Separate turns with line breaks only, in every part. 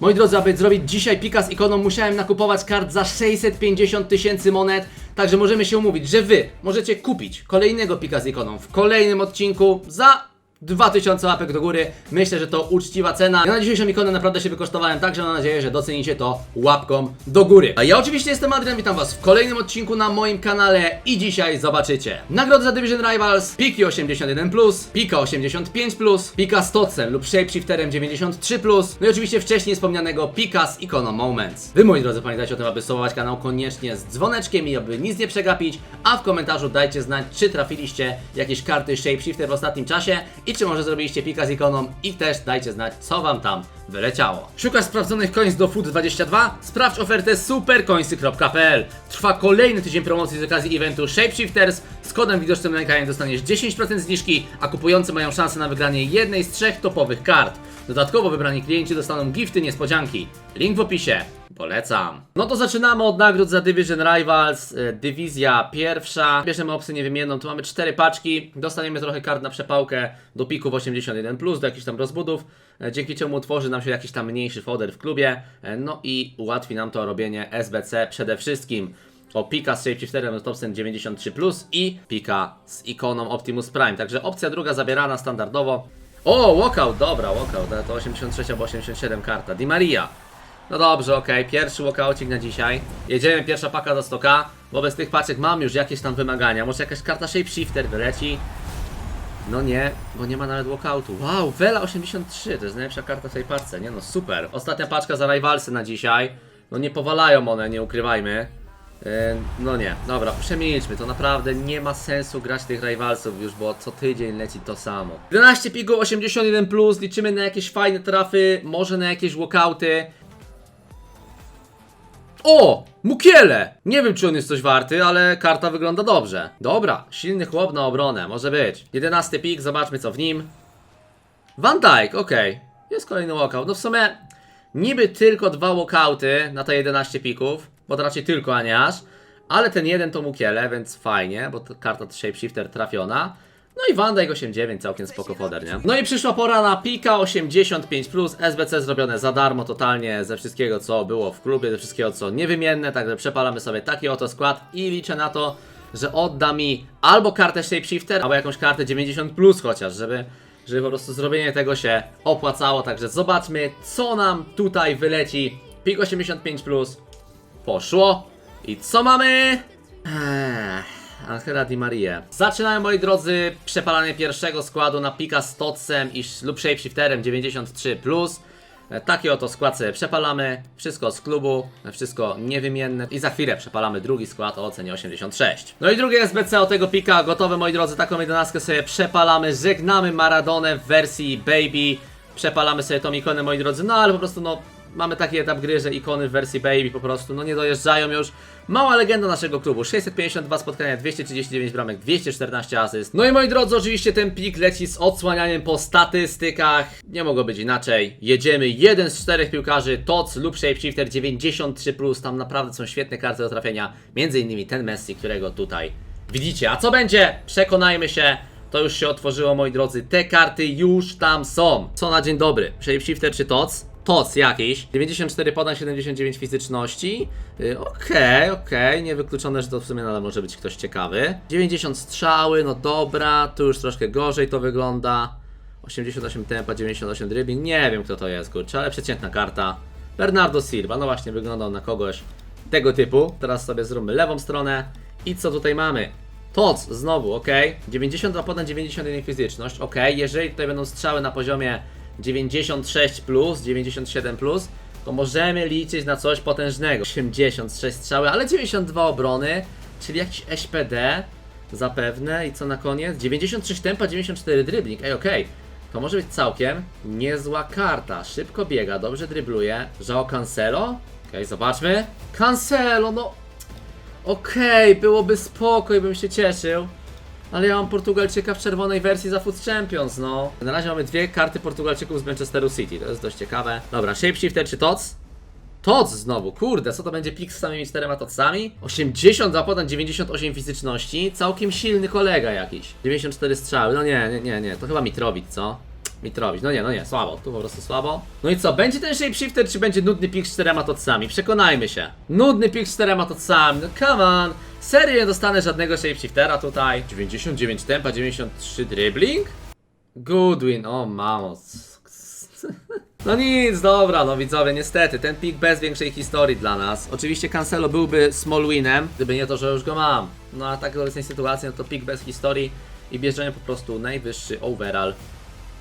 Moi drodzy, aby zrobić dzisiaj pika z ikoną, musiałem nakupować kart za 650 tysięcy monet. Także możemy się umówić, że wy możecie kupić kolejnego pika z ikoną w kolejnym odcinku za 2000 łapek do góry. Myślę, że to uczciwa cena. Ja na dzisiejszą ikonę naprawdę się wykosztowałem, także mam nadzieję, że docenicie to łapką do góry. A ja oczywiście jestem Adrian, witam was w kolejnym odcinku na moim kanale i dzisiaj zobaczycie nagrody za Division Rivals, piki 81+, pika 85+, pika z Tocem lub Shapeshifterem 93+, no i oczywiście wcześniej wspomnianego pika z ikoną Moments. Wy moi drodzy pamiętajcie o tym, aby subować kanał koniecznie z dzwoneczkiem i aby nic nie przegapić, a w komentarzu dajcie znać, czy trafiliście jakieś karty Shapeshifter w ostatnim czasie i czy może zrobiliście pika z ikoną? I też dajcie znać, co wam tam wyleciało. Szukasz sprawdzonych coins do Food22? Sprawdź ofertę supercoinsy.pl. Trwa kolejny tydzień promocji z okazji eventu Shapeshifters. Z kodem widocznym na ekranie dostaniesz 10% zniżki, a kupujący mają szansę na wygranie jednej z trzech topowych kart. Dodatkowo wybrani klienci dostaną gifty niespodzianki. Link w opisie. Polecam. No to zaczynamy od nagród za Division Rivals. e, Dywizja pierwsza. Bierzemy opcję niewymienną. Tu mamy cztery paczki. Dostaniemy trochę kart na przepałkę do pików 81, do jakichś tam rozbudów. e, Dzięki czemu utworzy nam się jakiś tam mniejszy foder w klubie. e, No i ułatwi nam to robienie SBC przede wszystkim. O pika z Shapeshifterem Topsen 93 i pika z ikoną Optimus Prime. Także opcja druga zabierana standardowo. O, walkout, dobra, walkout, ale to 83 albo 87 karta. Di Maria. No dobrze, okej, pierwszy walkoucik na dzisiaj. Jedziemy, pierwsza paka do stoka. Wobec tych paczek mam już jakieś tam wymagania. Może jakaś karta Shapeshifter wyleci. No nie, bo nie ma nawet walkoutu. Wow, Vela 83, to jest najlepsza karta w tej paczce, nie no super. Ostatnia paczka za Rivalsy na dzisiaj. No nie powalają one, nie ukrywajmy. Yy, No nie, dobra, przemilczmy, to naprawdę nie ma sensu grać tych Rivalsów już, bo co tydzień leci to samo. 11 pigów, 81+, plus, liczymy na jakieś fajne trafy, może na jakieś walkouty. O! Mukiele! Nie wiem, czy on jest coś warty, ale karta wygląda dobrze. Dobra, silny chłop na obronę, może być. 11 pik, zobaczmy co w nim. Van Dijk, okej. Jest kolejny walkout. No w sumie niby tylko dwa walkouty na te 11 pików, bo to raczej tylko, a nie aż. Ale ten jeden to Mukiele, więc fajnie, bo to karta Shapeshifter trafiona. No i Van Dijk 89, całkiem spoko foder, nie? No i przyszła pora na Pika 85+, SBC zrobione za darmo totalnie ze wszystkiego co było w klubie, ze wszystkiego co niewymienne, także przepalamy sobie taki oto skład i liczę na to, że odda mi albo kartę Shapeshifter, albo jakąś kartę 90+, chociaż, żeby żeby po prostu zrobienie tego się opłacało, także zobaczmy co nam tutaj wyleci. Pik 85+, poszło i co mamy? Ech. Angela Di Maria. Zaczynamy moi drodzy przepalanie pierwszego składu na pika z Totsem i lub Shapeshifterem 93+. E, Taki oto skład sobie przepalamy, wszystko z klubu, e, wszystko niewymienne i za chwilę przepalamy drugi skład o ocenie 86. No i drugie SBC o tego pika, gotowe moi drodzy, taką 11 sobie przepalamy, żegnamy Maradonę w wersji Baby, przepalamy sobie tą ikonę moi drodzy, no ale po prostu no mamy taki etap gry, że ikony w wersji Baby po prostu no nie dojeżdżają już. Mała legenda naszego klubu, 652 spotkania, 239 bramek, 214 asyst. No i moi drodzy, oczywiście ten pik leci z odsłanianiem po statystykach. Nie mogło być inaczej. Jedziemy, jeden z czterech piłkarzy, TOC lub Shapeshifter 93+, tam naprawdę są świetne karty do trafienia. Między innymi ten Messi, którego tutaj widzicie. A co będzie? Przekonajmy się. To już się otworzyło, moi drodzy. Te karty już tam są. Co na dzień dobry? Shapeshifter czy TOC? TOC jakiś. 94 podań, 79 fizyczności. Yy, Okej, okej. Niewykluczone, że to w sumie nadal może być ktoś ciekawy. 90 strzały, no dobra. Tu już troszkę gorzej to wygląda. 88 tempa, 98 dribbling. Nie wiem kto to jest, kurczę, ale przeciętna karta. Bernardo Silva, no właśnie, wyglądał na kogoś tego typu. Teraz sobie zróbmy lewą stronę. I co tutaj mamy? TOC znowu, ok. 92 podań, 91 fizyczność, ok. Jeżeli tutaj będą strzały na poziomie 96 plus, 97 plus, to możemy liczyć na coś potężnego. 86 strzały, ale 92 obrony, czyli jakiś SPD zapewne. I co na koniec? 93 tempa, 94 dribbling. Ej, okej. To może być całkiem niezła karta. Szybko biega, dobrze drybluje. Żao Cancelo? Okej, zobaczmy. Cancelo, no Okej, byłoby spoko i bym się cieszył. Ale ja mam Portugalczyka w czerwonej wersji za Food Champions, no. Na razie mamy dwie karty Portugalczyków z Manchesteru City, to jest dość ciekawe. Dobra, Shapeshifter czy TOC? TOC znowu, kurde, co to będzie pik z samymi czterema TOCami? 80 za podań, 98 fizyczności, całkiem silny kolega jakiś. 94 strzały, no nie, nie, nie, nie, to chyba Mitrovic, co? Mitrowicz. No nie, no nie, słabo, tu po prostu słabo. No i co, będzie ten shapeshifter, czy będzie nudny pik z czterema tocami? Przekonajmy się. Nudny pik z czterema tocami, no come on. Serio nie dostanę żadnego shapeshiftera tutaj. 99 tempa, 93 dribbling? Goodwin, o mamo. No nic, dobra, no widzowie, niestety, ten pik bez większej historii dla nas. Oczywiście Cancelo byłby small winem, gdyby nie to, że już go mam. No a tak w obecnej sytuacji, no to pik bez historii i bierzemy po prostu najwyższy overall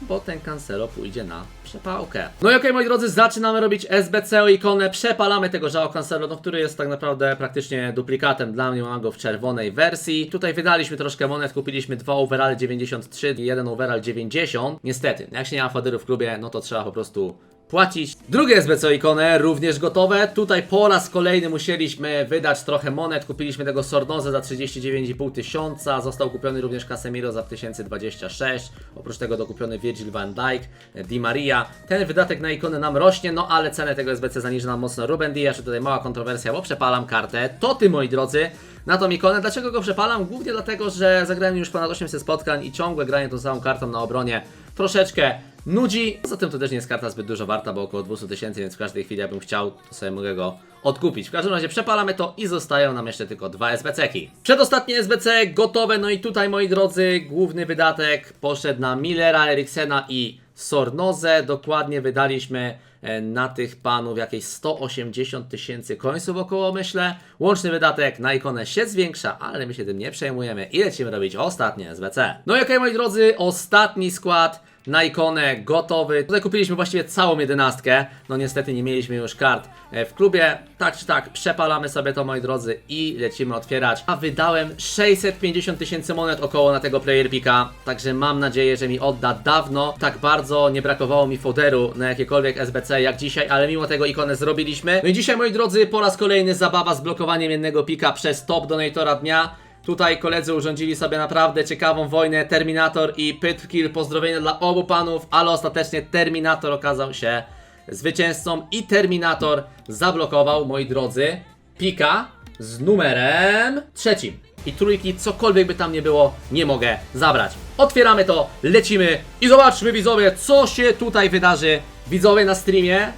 bo ten Cancelo pójdzie na przepałkę. No i okej, moi drodzy, zaczynamy robić SBC o ikonę, przepalamy tego Żao Cancelo, no, który jest tak naprawdę praktycznie duplikatem dla mnie, mam go w czerwonej wersji. Tutaj wydaliśmy troszkę monet, kupiliśmy dwa overall 93 i jeden overall 90. Niestety, jak się nie ma fadyru w klubie, no to trzeba po prostu płacić. Drugie SBC ikonę, również gotowe. Tutaj po raz kolejny musieliśmy wydać trochę monet. Kupiliśmy tego Sornoza za 39,5 tysiąca. Został kupiony również Casemiro za 1026. Oprócz tego dokupiony Virgil van Dijk, Di Maria. Ten wydatek na ikonę nam rośnie, no ale cenę tego SBC zaniży nam mocno Ruben Dias. Tutaj mała kontrowersja, bo przepalam kartę. To ty, moi drodzy, na tą ikonę. Dlaczego go przepalam? Głównie dlatego, że zagrałem już ponad 800 spotkań i ciągłe granie tą samą kartą na obronie troszeczkę nudzi. Poza tym to też nie jest karta zbyt dużo warta, bo około 200 tysięcy, więc w każdej chwili jakbym chciał, to sobie mogę go odkupić. W każdym razie przepalamy to i zostają nam jeszcze tylko dwa SBC-ki. Przedostatnie SBC gotowe, no i tutaj moi drodzy, główny wydatek poszedł na Millera, Eriksena i Sornozę. Dokładnie wydaliśmy e, na tych panów jakieś 180 tysięcy końców około myślę. Łączny wydatek na ikonę się zwiększa, ale my się tym nie przejmujemy i lecimy robić ostatnie SBC. No i okej moi drodzy, ostatni skład na ikonę gotowy. Tutaj kupiliśmy właściwie całą jedenastkę. No niestety nie mieliśmy już kart e, w klubie. Tak czy tak, przepalamy sobie to moi drodzy i lecimy otwierać. A wydałem 650 tysięcy monet około na tego player pika. Także mam nadzieję, że mi odda dawno. Tak bardzo nie brakowało mi foderu na jakiekolwiek SBC jak dzisiaj, ale mimo tego ikonę zrobiliśmy. No i dzisiaj moi drodzy, po raz kolejny zabawa z blokowaniem jednego pika przez top donatora dnia. Tutaj koledzy urządzili sobie naprawdę ciekawą wojnę Terminator i Pytkill. Pozdrowienia dla obu panów, ale ostatecznie Terminator okazał się zwycięzcą i Terminator zablokował, moi drodzy, pika z numerem trzecim. I trójki, cokolwiek by tam nie było, nie mogę zabrać. Otwieramy to, lecimy i zobaczmy widzowie, co się tutaj wydarzy. Widzowie na streamie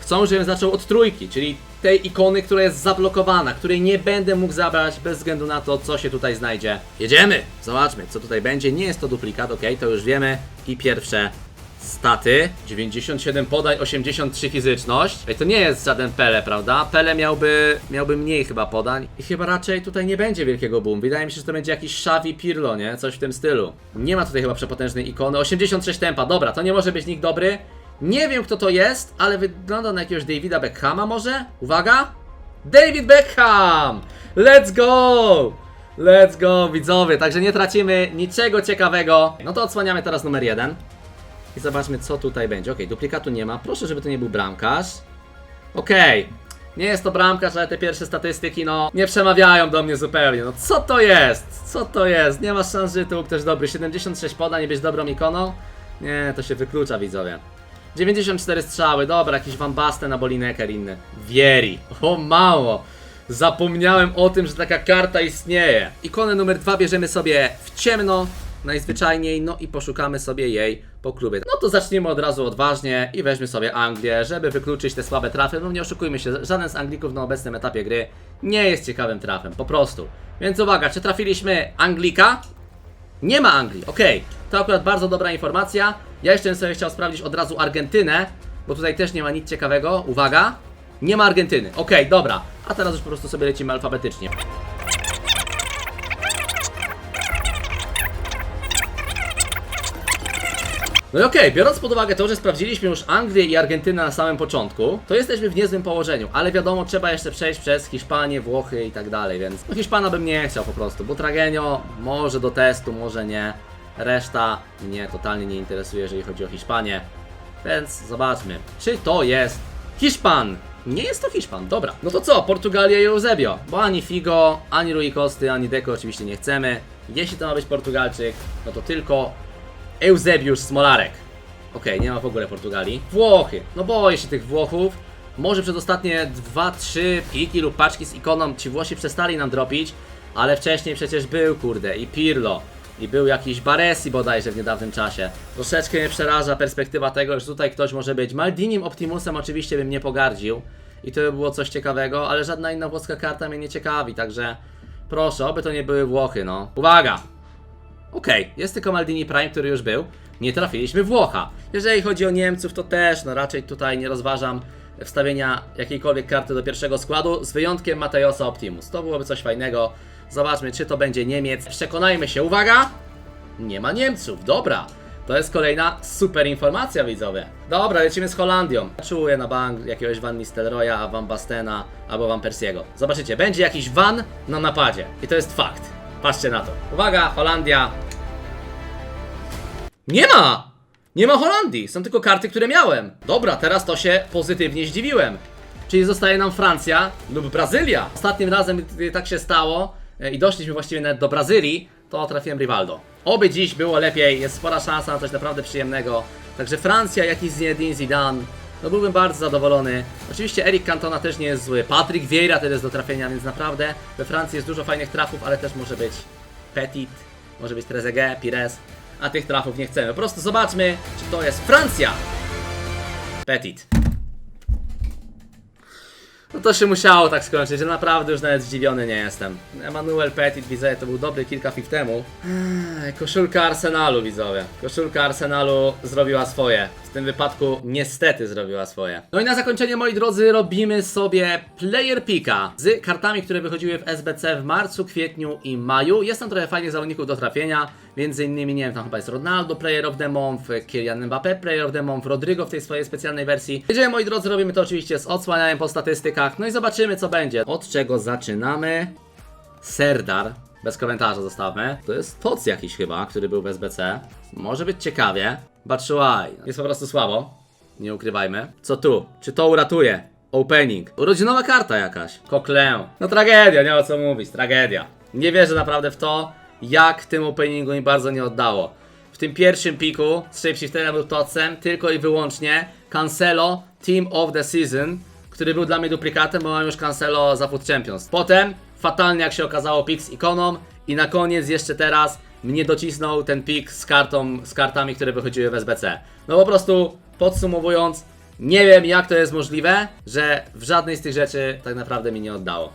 chcą, żebym zaczął od trójki, czyli tej ikony, która jest zablokowana, której nie będę mógł zabrać bez względu na to, co się tutaj znajdzie. Jedziemy! Zobaczmy, co tutaj będzie. Nie jest to duplikat, ok, to już wiemy. I pierwsze staty. 97 podań, 83 fizyczność. Ej, to nie jest żaden Pele, prawda? Pele miałby, miałby mniej chyba podań. I chyba raczej tutaj nie będzie wielkiego boom. Wydaje mi się, że to będzie jakiś Xavi Pirlo, nie? Coś w tym stylu. Nie ma tutaj chyba przepotężnej ikony. 86 tempa, dobra, to nie może być nikt dobry. Nie wiem kto to jest, ale wygląda na jakiegoś Davida Beckhama może? Uwaga! David Beckham! Let's go! Let's go, widzowie, także nie tracimy niczego ciekawego. No to odsłaniamy teraz numer jeden. I zobaczmy co tutaj będzie. Okej, duplikatu nie ma. Proszę, żeby to nie był bramkarz. Okej. Nie jest to bramkarz, ale te pierwsze statystyki, no, nie przemawiają do mnie zupełnie. No, co to jest? Co to jest? Nie ma szans, że tu był ktoś dobry. 76 podań, nie być dobrą ikoną? Nie, to się wyklucza, widzowie. 94 strzały, dobra, jakiś Van Basten na Bolineker inny. Vieri, o mało. Zapomniałem o tym, że taka karta istnieje. Ikonę numer dwa bierzemy sobie w ciemno, najzwyczajniej, no i poszukamy sobie jej po klubie. No to zaczniemy od razu odważnie i weźmy sobie Anglię, żeby wykluczyć te słabe trafy. No nie oszukujmy się, żaden z Anglików na obecnym etapie gry nie jest ciekawym trafem, po prostu. Więc uwaga, czy trafiliśmy Anglika? Nie ma Anglii, okej. To akurat bardzo dobra informacja. Ja jeszcze bym sobie chciał sprawdzić od razu Argentynę, bo tutaj też nie ma nic ciekawego. Uwaga, nie ma Argentyny. Okej, dobra. A teraz już po prostu sobie lecimy alfabetycznie. No i okej, biorąc pod uwagę to, że sprawdziliśmy już Anglię i Argentynę na samym początku, to jesteśmy w niezłym położeniu, ale wiadomo, trzeba jeszcze przejść przez Hiszpanię, Włochy i tak dalej, więc no Hiszpana bym nie chciał po prostu, bo Tragenio może do testu, może nie. Reszta mnie totalnie nie interesuje, jeżeli chodzi o Hiszpanię. Więc zobaczmy, czy to jest Hiszpan. Nie jest to Hiszpan, dobra. No to co, Portugalia i Eusebio. Bo ani Figo, ani Rui Costy, ani Deco oczywiście nie chcemy. Jeśli to ma być Portugalczyk, no to tylko Eusebiusz Smolarek. Okej, nie ma w ogóle Portugalii. Włochy. No boję się tych Włochów. Może przez ostatnie 2-3 piki lub paczki z ikoną ci Włosi przestali nam dropić, ale wcześniej przecież był, kurde, i Pirlo, I był jakiś Baresi bodajże w niedawnym czasie. Troszeczkę mnie przeraża perspektywa tego, że tutaj ktoś może być. Maldinim Optimusem oczywiście bym nie pogardził. I to by było coś ciekawego, ale żadna inna włoska karta mnie nie ciekawi, także proszę, oby to nie były Włochy, no. Uwaga! Okej, jest tylko Maldini Prime, który już był. Nie trafiliśmy Włocha. Jeżeli chodzi o Niemców, to też, no raczej tutaj nie rozważam wstawienia jakiejkolwiek karty do pierwszego składu, z wyjątkiem Mateosa Optimus. To byłoby coś fajnego. Zobaczmy, czy to będzie Niemiec. Przekonajmy się, uwaga! Nie ma Niemców, dobra. To jest kolejna super informacja, widzowie. Dobra, lecimy z Holandią. Czuję na bank jakiegoś Van Nistelrooya, Van Bastena albo Van Persiego. Zobaczycie, będzie jakiś Van na napadzie. I to jest fakt. Patrzcie na to. Uwaga, Holandia. Nie ma! Nie ma Holandii, są tylko karty, które miałem. Dobra, teraz to się pozytywnie zdziwiłem. Czyli zostaje nam Francja lub Brazylia. Ostatnim razem, gdy tak się stało e, i doszliśmy właściwie nawet do Brazylii, to trafiłem Rivaldo. Oby dziś było lepiej, jest spora szansa na coś naprawdę przyjemnego. Także Francja, jakiś Zinedine Zidane, no byłbym bardzo zadowolony. Oczywiście Eric Cantona też nie jest zły. Patrick Vieira też jest do trafienia, więc naprawdę we Francji jest dużo fajnych trafów, ale też może być Petit, może być Trezeguet, Pires, a tych trafów nie chcemy. Po prostu zobaczmy, czy to jest Francja. Petit. No to się musiało tak skończyć, że naprawdę już nawet zdziwiony nie jestem. Emmanuel Petit, widzę, to był dobry kilka chwil temu. Ech, Koszulka Arsenalu, widzowie. Koszulka Arsenalu zrobiła swoje. W tym wypadku niestety zrobiła swoje. No i na zakończenie, moi drodzy, robimy sobie player picka z kartami, które wychodziły w SBC w marcu, kwietniu i maju. Jest tam trochę fajnych zawodników do trafienia. Między innymi, nie wiem, tam chyba jest Ronaldo, Player of the Month, Kylian Mbappé, Player of the Month, Rodrigo w tej swojej specjalnej wersji. Jedziemy, moi drodzy, robimy to oczywiście z odsłanianiem po statystykach, no i zobaczymy, co będzie. Od czego zaczynamy? Serdar, bez komentarza zostawmy. To jest Toc jakiś chyba, który był w SBC. Może być ciekawie. Batshuayi, jest po prostu słabo. Nie ukrywajmy. Co tu? Czy to uratuje? Opening. Urodzinowa karta jakaś. Coquelin. No tragedia, nie ma co mówić, tragedia. Nie wierzę naprawdę w to, jak tym openingu mi bardzo nie oddało. W tym pierwszym piku z Shapeshifterem był Tocem, tylko i wyłącznie Cancelo Team of the Season, który był dla mnie duplikatem, bo mam już Cancelo za Foot Champions. Potem, fatalnie jak się okazało, pik z ikoną i na koniec jeszcze teraz mnie docisnął ten pik z kartą, z kartami, które wychodziły w SBC. No po prostu, podsumowując, nie wiem jak to jest możliwe, że w żadnej z tych rzeczy tak naprawdę mi nie oddało.